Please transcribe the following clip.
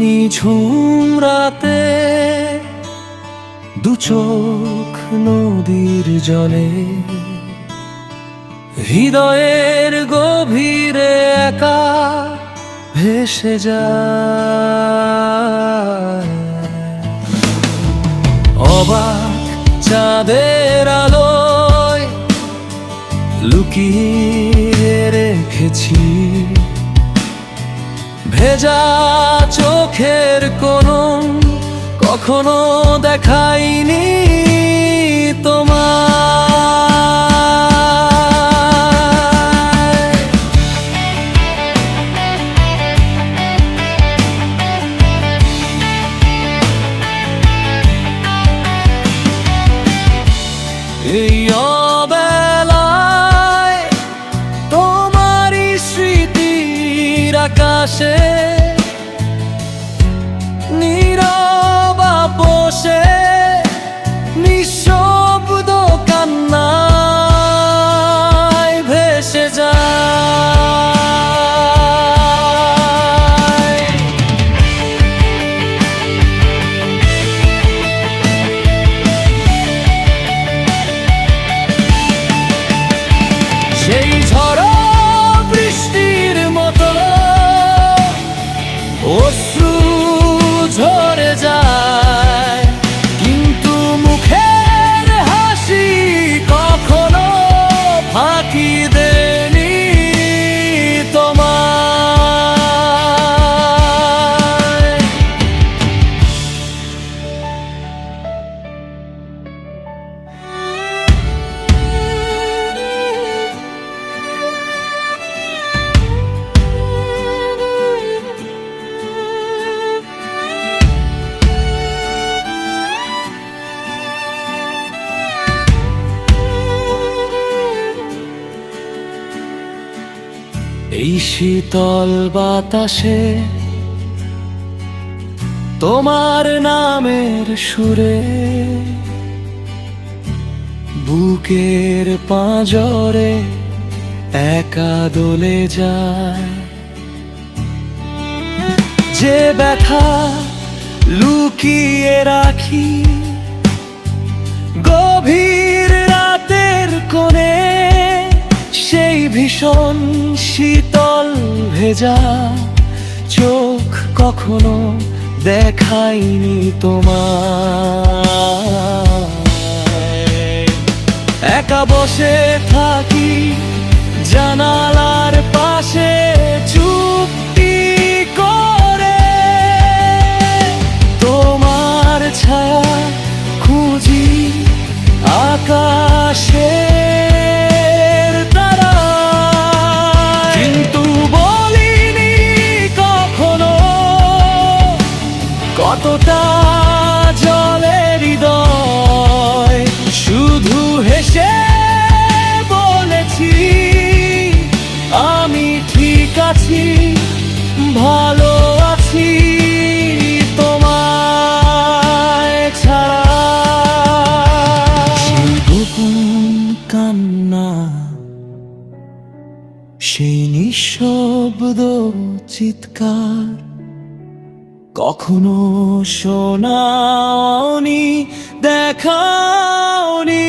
নিঝুম রাতে দু চোখ নদীর জলে, হৃদয়ের গভীরে একা ভেসে যায়। অবাক চাঁদের আলোয় লুকিয়ে রেখেছি ভেজা চোখের কোনো কখনো দেখাইনি তোমায়। এই share এই শীতল বাতাসে তোমার নামের সুরে বুকের পাঁজরে একা দোলে যায়। যে ব্যথা লুকিয়ে রাখি গভীর ভীষণ শীতল ভেজা চোখ কখনো দেখাইনি তোমার একা বসে থাকি জানালার পাশে। সেই নিঃশব্দ চিৎকার কখনো শোনাওনি দেখাওনি।